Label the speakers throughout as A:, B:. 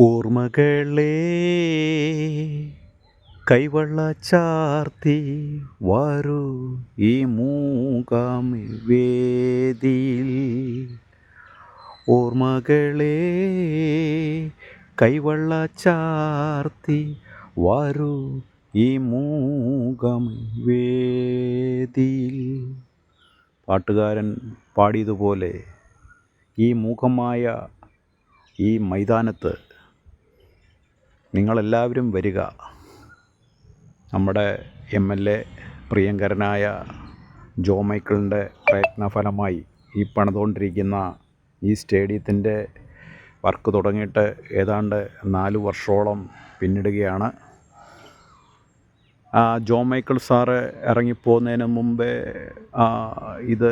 A: ഓർമ്മകളേ കൈവള്ള ചാർത്തി വരൂ ഈ മൂകാമി വേദിയിൽ ഓർമ്മകളേ കൈവള്ള ചാർത്തി വരൂ ഈ മൂകം വേദിയിൽ പാട്ടുകാരൻ പാടിയതുപോലെ ഈ മൂകമായ ഈ മൈതാനത്ത് നിങ്ങളെല്ലാവരും വരിക. നമ്മുടെ എം എൽ എ പ്രിയങ്കരനായ ജോ മൈക്കിളിന്റെ പ്രയത്നഫലമായി ഈ പണിതുകൊണ്ടിരിക്കുന്ന ഈ സ്റ്റേഡിയത്തിന്റെ വർക്ക് തുടങ്ങിയിട്ട് ഏതാണ്ട് നാല് വർഷോളം പിന്നിടുകയാണ്. ജോ മൈക്കിൾ സാറ് ഇറങ്ങിപ്പോകുന്നതിന് മുമ്പേ ഇത്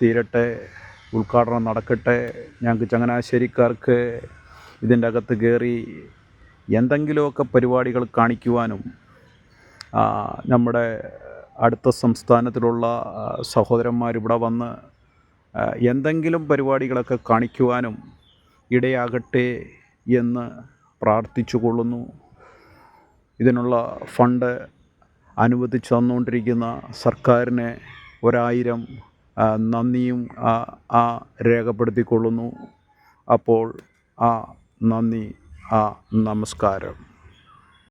A: തീരട്ടെ ഉദ്ഘാടനം നടക്കട്ടെ ഞങ്ങൾക്ക് ചങ്ങനാശ്ശേരിക്കാർക്ക് ഇതിന്റെ അകത്ത് കയറി എന്തെങ്കിലുമൊക്കെ പരിപാടികൾ കാണിക്കുവാനും നമ്മുടെ അടുത്ത സംസ്ഥാനത്തിലുള്ള സഹോദരന്മാരിവിടെ വന്ന് എന്തെങ്കിലും പരിപാടികളൊക്കെ കാണിക്കുവാനും ഇടയാകട്ടെ എന്ന് പ്രാർത്ഥിച്ചു കൊള്ളുന്നു. ഇതിനുള്ള ഫണ്ട് അനുവദിച്ചു തന്നുകൊണ്ടിരിക്കുന്ന സർക്കാരിനെ ഒരായിരം നന്ദിയും രേഖപ്പെടുത്തിക്കൊള്ളുന്നു. അപ്പോൾ ആ നന്ദി ആ നമസ്കാരം.